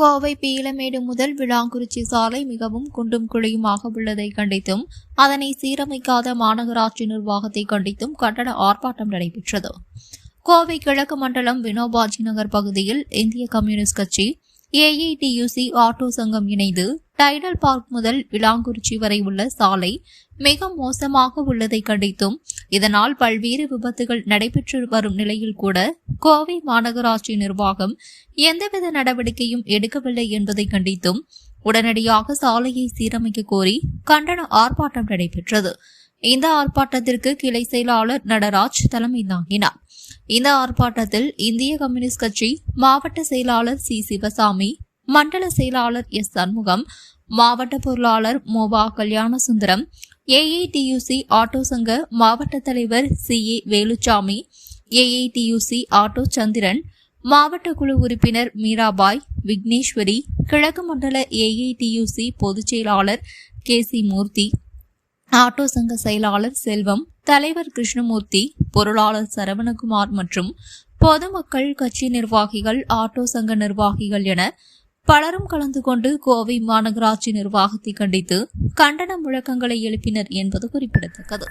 கோவை பீலமேடு முதல் விளாங்குறிச்சி சாலை மிகவும் குண்டும் குழியுமாக உள்ளதை கண்டித்தும் அதனை சீரமைக்காத மாநகராட்சி நிர்வாகத்தை கண்டித்தும் கண்டன ஆர்ப்பாட்டம் நடைபெற்றது. கோவை கிழக்கு மண்டலம் வினோபாஜி நகர் பகுதியில் இந்திய கம்யூனிஸ்ட் கட்சி ஏஐடியூசி ஆட்டோ சங்கம் இணைந்து டைடல் பார்க் முதல் விளாங்குறிச்சி வரை உள்ள சாலை மிக மோசமாக உள்ளதை கண்டித்தும் இதனால் பல்வேறு விபத்துகள் நடைபெற்று வரும் நிலையில் கூட கோவை மாநகராட்சி நிர்வாகம் எந்தவித நடவடிக்கையும் எடுக்கவில்லை என்பதை கண்டித்தும் உடனடியாக சாலையை சீரமைக்க கோரி கண்டன ஆர்ப்பாட்டம் நடைபெற்றது. இந்த ஆர்ப்பாட்டத்திற்கு கிளை செயலாளர் நடராஜ் தலைமை தாங்கினார். இந்த ஆர்ப்பாட்டத்தில் இந்திய கம்யூனிஸ்ட் கட்சி மாவட்ட செயலாளர் சி. சிவசாமி மண்டல செயலாளர் எஸ். சண்முகம் மாவட்ட பொருளாளர் மோபா கல்யாணசுந்தரம் ஏஐடியூசி ஆட்டோ சங்க மாவட்ட தலைவர் C. A. Veluchami AITUC auto Chandran மாவட்ட குழு உறுப்பினர் மீராபாய் விக்னேஸ்வரி கிழக்கு மண்டல ஏஐடியூசி பொதுச் செயலாளர் கே சி மூர்த்தி ஆட்டோ சங்க செயலாளர் செல்வம் தலைவர் கிருஷ்ணமூர்த்தி பொருளாளர் சரவணகுமார் மற்றும் பொதுமக்கள் கட்சி நிர்வாகிகள் ஆட்டோ சங்க நிர்வாகிகள் என பலரும் கலந்து கொண்டு கோவை மாநகராட்சி நிர்வாகத்தை கண்டித்து கண்டன முழக்கங்களை எழுப்பினர் என்பது குறிப்பிடத்தக்கது.